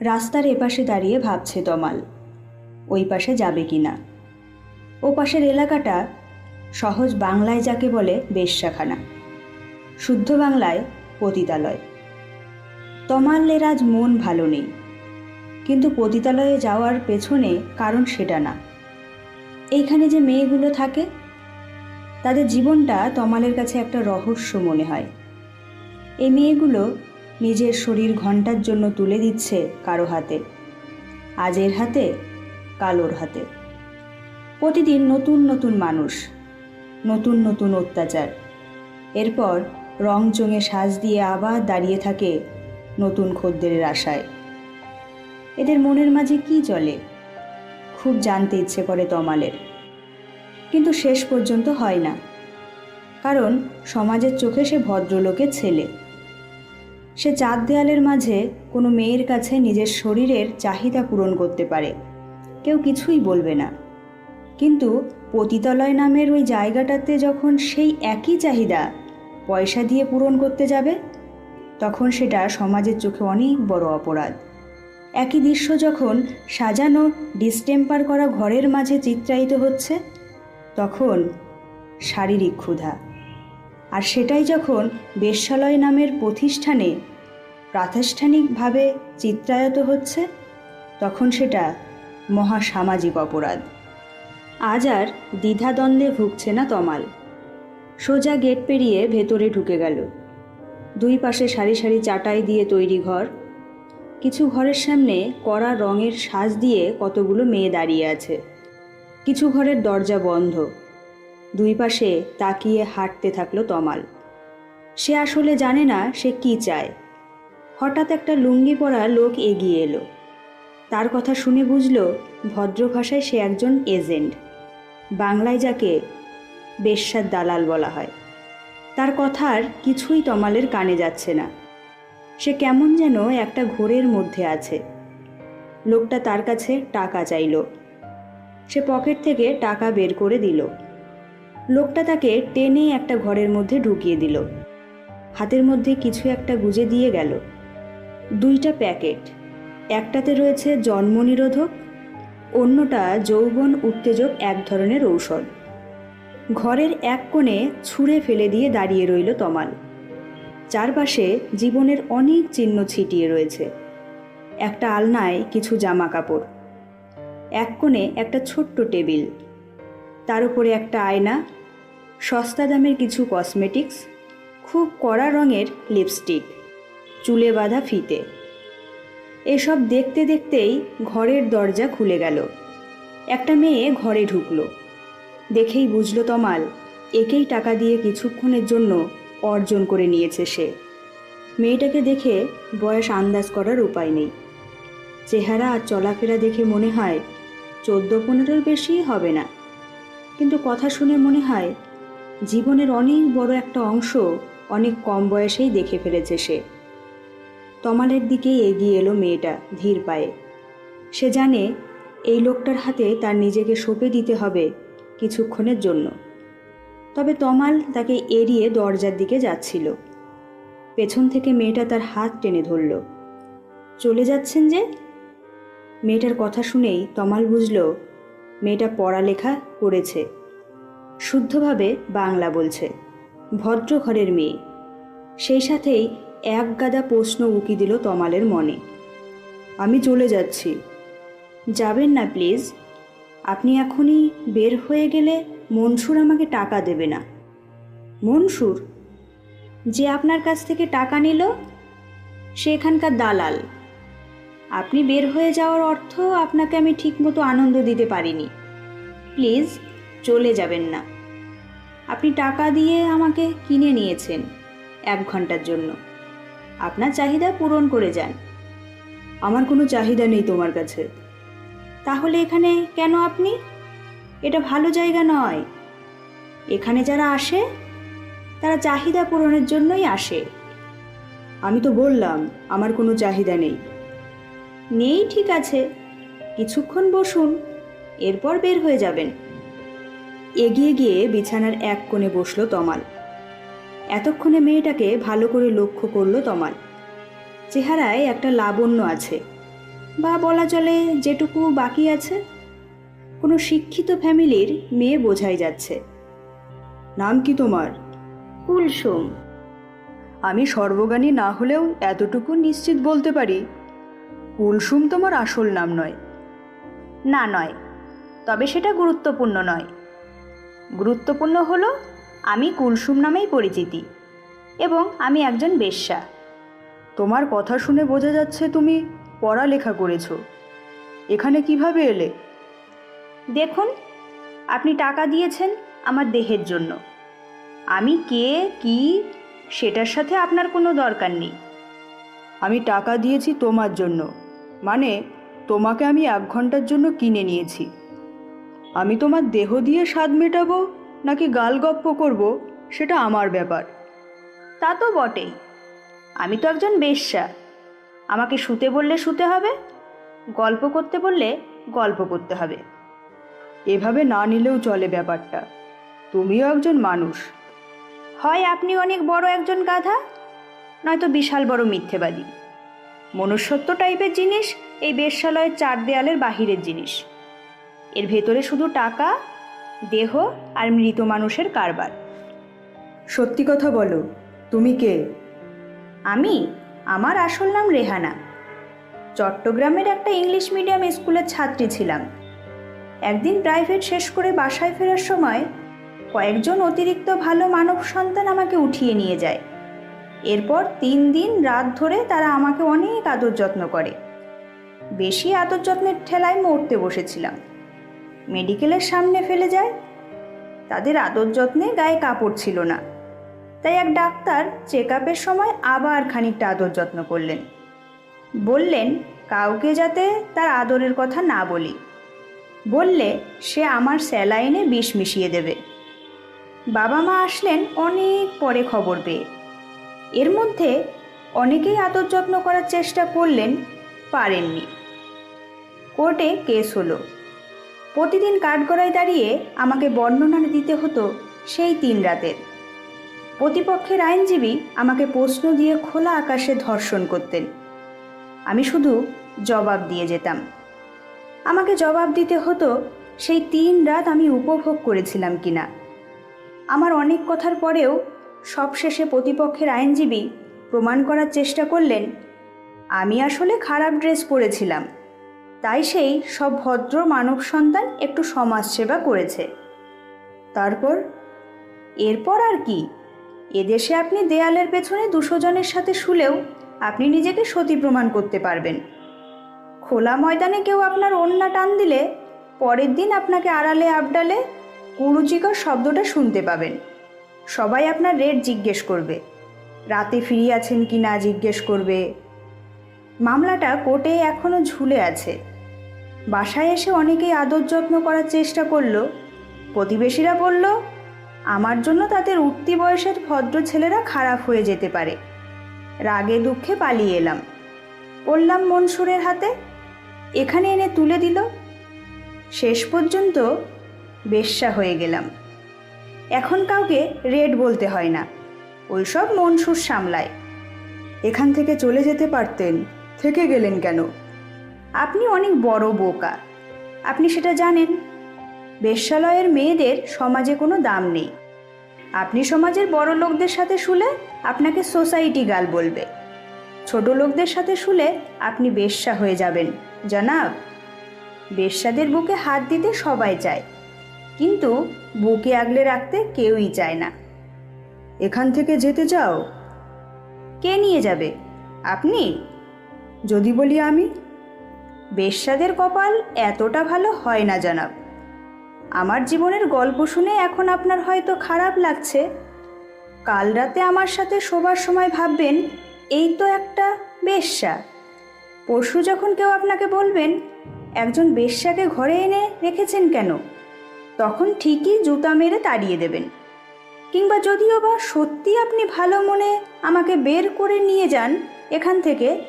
রাস্তার এপাশে দাঁড়িয়ে ভাবছে তমাল ওই পাশে যাবে কি না? ও পাশের এলাকাটা সহজ বাংলায় যাকে বলে বেশ্যাখানা শুদ্ধ বাংলায় পতিতালয়। তমালের আজ মন ভালো নেই, কিন্তু পতিতালয়ে যাওয়ার পেছনে কারণ সেটা না। এইখানে যে মেয়েগুলো থাকে, তাদের জীবনটা তমালের কাছে একটা রহস্য মনে হয়। এই মেয়েগুলো নিজের শরীর ঘণ্টার জন্য তুলে দিচ্ছে কারও হাতে, আজের হাতে, কালোর হাতে। প্রতিদিন নতুন নতুন মানুষ, নতুন নতুন অত্যাচার। এরপর রং চঙে সাজ দিয়ে আবার দাঁড়িয়ে থাকে নতুন খদ্দেরের আশায়। এদের মনের মাঝে কি চলে? খুব জানতে ইচ্ছে করে তমালের। কিন্তু শেষ পর্যন্ত হয় না। কারণ সমাজের চোখে সে ভদ্রলোকের ছেলে। সে চার দেয়ালের মাঝে কোনো মেয়ের কাছে নিজের শরীরের চাহিদা পূরণ করতে পারে। কেউ কিছুই বলবে না। কিন্তু পতিতলয় নামের ওই জায়গাটাতে যখন সেই একই চাহিদা পয়সা দিয়ে পূরণ করতে যাবে, তখন সেটা সমাজের চোখে অনেক বড় অপরাধ। একই দৃশ্য যখন সাজানো ডিস্টেম্পার করা ঘরের মাঝে চিত্রায়িত হচ্ছে, তখন শারীরিক ক্ষুধা। আর সেটাই যখন বেশ্যালয় নামের প্রতিষ্ঠানে প্রাতিষ্ঠানিকভাবে চিত্রায়ত হচ্ছে, তখন সেটা মহাসামাজিক অপরাধ। আজ আর দ্বিধাদ্বন্দ্বে ভুগছে না তমাল। সোজা গেট পেরিয়ে ভেতরে ঢুকে গেল। দুই পাশে সারি সারি চাটাই দিয়ে তৈরি ঘর। কিছু ঘরের সামনে কড়া রঙের সাজ দিয়ে কতগুলো মেয়ে দাঁড়িয়ে আছে। কিছু ঘরের দরজা বন্ধ। দুই পাশে তাকিয়ে হাঁটতে থাকল তমাল। সে আসলে জানে না সে কি চায়। হঠাৎ একটা লুঙ্গি পরা লোক এগিয়ে এলো। তার কথা শুনে বুঝল ভদ্র ভাষায় সে একজন এজেন্ট। বাংলায় যাকে বেশ্যার দালাল বলা হয়। তার কথার কিছুই তমালের কানে যাচ্ছে না। সে কেমন যেন একটা ঘোরের মধ্যে আছে। লোকটা তার কাছে টাকা চাইল। সে পকেট থেকে টাকা বের করে দিল। লোকটা তাকে টেনে একটা ঘরের মধ্যে ঢুকিয়ে দিল। হাতের মধ্যে কিছু একটা গুজে দিয়ে গেল। দুইটা প্যাকেট। একটাতে রয়েছে জন্ম নিরোধক অন্যটা যৌবন উত্তেজক এক ধরনের ঔষধ। ঘরের এক কোণে ছুঁড়ে ফেলে দিয়ে দাঁড়িয়ে রইল তমাল। চারপাশে জীবনের অনেক চিহ্ন ছিটিয়ে রয়েছে। একটা আলনায় কিছু জামা কাপড় এক কোণে একটা ছোট্ট টেবিল। তার উপরে একটা আয়না সস্তা দামের কিছু কসমেটিক্স খুব কড়া রঙের লিপস্টিক চুলে বাঁধা ফিতে। এসব দেখতে দেখতেই ঘরের দরজা খুলে গেল। একটা মেয়ে ঘরে ঢুকল। দেখেই বুঝলো তমাল, একেই টাকা দিয়ে কিছুক্ষণের জন্য অর্জন করে নিয়েছে সে। মেয়েটাকে দেখে বয়স আন্দাজ করার উপায় নেই। চেহারা আর চলাফেরা দেখে মনে হয় চোদ্দ পনেরোর বেশিই হবে না। কিন্তু কথা শুনে মনে হয় জীবনের অনেক বড় একটা অংশ অনেক কম বয়সেই দেখে ফেলেছে সে। তমালের দিকেই এগিয়ে এলো মেয়েটা ধীর পায়ে। সে জানে এই লোকটার হাতে তার নিজেকে সঁপে দিতে হবে কিছুক্ষণের জন্য। তবে তমাল তাকে এড়িয়ে দরজার দিকে যাচ্ছিল। পেছন থেকে মেয়েটা তার হাত টেনে ধরল। চলে যাচ্ছেন যে? মেয়েটার কথা শুনেই তমাল বুঝল, মেয়েটা পড়ালেখা করেছে। শুদ্ধভাবে বাংলা বলছে। ভদ্র ঘরের মেয়ে। সেই সাথেই এক গাদা প্রশ্ন উকি দিল তমালের মনে। আমি চলে যাচ্ছি। যাবেন না প্লিজ। আপনি এখনই বের হয়ে গেলে মনসুর আমাকে টাকা দেবে না। মনসুর? যে আপনার কাছ থেকে টাকা নিল, সে এখানকার দালাল। আপনি বের হয়ে যাওয়ার অর্থ আপনাকে আমি ঠিকমতো আনন্দ দিতে পারিনি। প্লিজ চলে যাবেন না। আপনি টাকা দিয়ে আমাকে কিনে নিয়েছেন এক ঘণ্টার জন্য। আপনার চাহিদা পূরণ করে যান। আমার কোনো চাহিদা নেই তোমার কাছে। তাহলে এখানে কেন আপনি? এটা ভালো জায়গা নয়। এখানে যারা আসে, তারা চাহিদা পূরণের জন্যই আসে। আমি তো বললাম, আমার কোনো চাহিদা নেই। নেই ঠিক আছে। কিছুক্ষণ বসুন, এরপর বের হয়ে যাবেন। এগিয়ে গিয়ে বিছানার এক কোণে বসল তমাল। এতক্ষণে মেয়েটাকে ভালো করে লক্ষ্য করল তমাল। চেহারায় একটা লাবণ্য আছে। বা বলা চলে যেটুকু বাকি আছে। কোনো শিক্ষিত ফ্যামিলির মেয়ে বোঝাই যাচ্ছে। নাম কি তোমার? কুলসুম। আমি সর্বজ্ঞানী না হলেও এতটুকু নিশ্চিত বলতে পারি। কুলসুম তোমার আসল নাম নয়। না নয়। তবে সেটা গুরুত্বপূর্ণ নয়। গুরুত্বপূর্ণ হলো, আমি কুলসুম নামেই পরিচিতি এবং আমি একজন বেশ্যা। তোমার কথা শুনে বোঝা যাচ্ছে তুমি পড়ালেখা করেছ। এখানে কীভাবে এলে? দেখুন, আপনি টাকা দিয়েছেন আমার দেহের জন্য। আমি কে, কি, সেটার সাথে আপনার কোনো দরকার নেই। আমি টাকা দিয়েছি তোমার জন্য মানে তোমাকে আমি এক ঘণ্টার জন্য কিনে নিয়েছি। আমি তোমার দেহ দিয়ে স্বাদ মেটাবো নাকি গাল গপ্প করব, সেটা আমার ব্যাপার। তা তো বটেই। আমি তো একজন বেশ্যা। আমাকে শুতে বললে শুতে হবে, গল্প করতে বললে গল্প করতে হবে। এভাবে না নিলেও চলে ব্যাপারটা। তুমিও একজন মানুষ। হয় আপনি অনেক বড় একজন গাধা, নয়তো বিশাল বড় মিথ্যেবাদী। মনুষ্যত্ব টাইপের জিনিস, এই বেশ্যালয়ের চার দেয়ালের বাহিরের জিনিস। এর ভেতরে শুধু টাকা দেহ আর মৃত মানুষের কারবার। সত্যি কথা বলো তুমি কে? আমি? আমার আসল নাম রেহানা। চট্টগ্রামের একটা ইংলিশ মিডিয়াম স্কুলের ছাত্রী ছিলাম। একদিন প্রাইভেট শেষ করে বাসায় ফেরার সময় কয়েকজন অতিরিক্ত ভালো মানব সন্তান আমাকে উঠিয়ে নিয়ে যায়। এরপর তিন দিন রাত ধরে তারা আমাকে অনেক আদর যত্ন করে। বেশি আদর যত্নের ঠেলায় মরতে বসেছিলাম। মেডিকেলের সামনে ফেলে যায়। তাদের আদর যত্নে গায়ে কাপড় ছিল না। তাই এক ডাক্তার চেক সময় আবার খানিকটা আদর যত্ন করলেন। বললেন, কাউকে যাতে তার আদরের কথা না বলি। বললে সে আমার স্যালাইনে বিষ মিশিয়ে দেবে। বাবা মা আসলেন অনেক পরে খবর পেয়ে। এর মধ্যে অনেকেই আদর যত্ন করার চেষ্টা করলেন, পারেননি। কোর্টে কেস হলো। প্রতিদিন কাঠগড়ায় দাঁড়িয়ে আমাকে বর্ণনা দিতে হতো সেই তিন রাতের। প্রতিপক্ষের আইনজীবী আমাকে প্রশ্ন দিয়ে খোলা আকাশে ধর্ষণ করতেন। আমি শুধু জবাব দিয়ে যেতাম। আমাকে জবাব দিতে হতো, সেই তিন রাত আমি উপভোগ করেছিলাম কিনা? আমার অনেক কথার পরেও সবশেষে প্রতিপক্ষের আইনজীবী প্রমাণ করার চেষ্টা করলেন, আমি আসলে খারাপ ড্রেস পরেছিলাম। তাই সেই সব ভদ্র মানব সন্তান একটু সমাজসেবা করেছে। তারপর? এরপর আর কি? এদেশে আপনি দেয়ালের পেছনে দুশো জনের সাথে শুলেও আপনি নিজেকে সতী প্রমাণ করতে পারবেন। খোলা ময়দানে কেউ আপনার অন্যা টান দিলে পরের দিন আপনাকে আড়ালে আবডালে কুরুচিকর শব্দটা শুনতে পাবেন। সবাই আপনার রেট জিজ্ঞেস করবে। রাতে ফিরে আছেন কি না জিজ্ঞেস করবে। মামলাটা কোর্টে এখনও ঝুলে আছে। বাসায় এসে অনেকেই আদর যত্ন করার চেষ্টা করল। প্রতিবেশীরা বলল, আমার জন্য তাদের উঠতি বয়সের ভদ্র ছেলেরা খারাপ হয়ে যেতে পারে। রাগে দুঃখে পালিয়ে এলাম। পড়লাম মনসুরের হাতে? এখানে এনে তুলে দিল? শেষ পর্যন্ত বেশ্যা হয়ে গেলাম। এখন কাউকে রেড বলতে হয় না। ওইসব মনসুর সামলায়। এখান থেকে চলে যেতে পারতেন। থেকে গেলেন কেন? আপনি অনেক বড় বোকা। আপনি সেটা জানেন? বেশ্যালয়ের মেয়েদের সমাজে কোনো দাম নেই। আপনি সমাজের বড় লোকদের সাথে শুলে আপনাকে সোসাইটি গাল বলবে। ছোট লোকদের সাথে শুলে আপনি বেশ্যা হয়ে যাবেন, জানাব। বেশ্যাদের বুকে হাত দিতে সবাই চায়, কিন্তু বুকে আগলে রাখতে কেউই চায় না। এখান থেকে যেতে চাও? কে নিয়ে যাবে? আপনি? যদি বলি আমি বেশ্যাদের কপাল এতটা ভালো হয় না, জানাব। আমার জীবনের গল্প শুনে এখন আপনার হয়তো খারাপ লাগছে। কাল রাতে আমার সাথে শোবার সময় ভাববেন, এই তো একটা বেশ্যা। পরশু যখন কেউ আপনাকে বলবেন, একজন বেশ্যাকে ঘরে এনে রেখেছেন কেন? তখন ঠিকই জুতা মেরে তাড়িয়ে দেবেন। কিংবা যদিও বা সত্যি আপনি ভালো মনে আমাকে বের করে নিয়ে যান, এখান থেকে,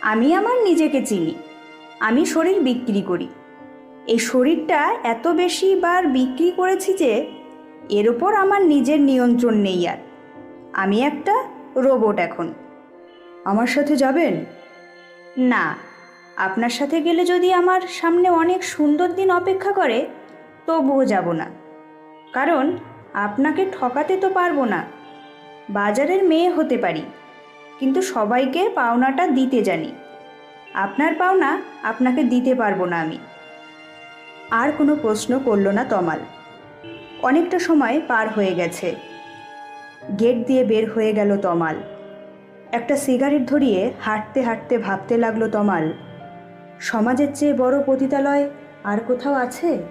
আমি আমার নিজেকে চিনি। আমি শরীর বিক্রি করি। এই শরীরটা এত বেশি বার বিক্রি করেছি যে, এর ওপর আমার নিজের নিয়ন্ত্রণ নেই আর। আমি একটা রোবট এখন। আমার সাথে যাবেন? না। আপনার সাথে গেলে যদি আমার সামনে অনেক সুন্দর দিন অপেক্ষা করে, তবুও যাব না। কারণ, আপনাকে ঠকাতে তো পারব না। বাজারের মেয়ে হতে পারি। কিন্তু সবাইকে পাওনাটা দিতে জানি। আপনার পাওনা আপনাকে দিতে পারব না আমি। আর কোনো প্রশ্ন করল না তমাল। অনেকটা সময় পার হয়ে গেছে। গেট দিয়ে বের হয়ে গেল তমাল। একটা সিগারেট ধরিয়ে হাঁটতে হাঁটতে ভাবতে লাগল তমাল, সমাজের চেয়ে বড় পতিতালয় আর কোথাও আছে?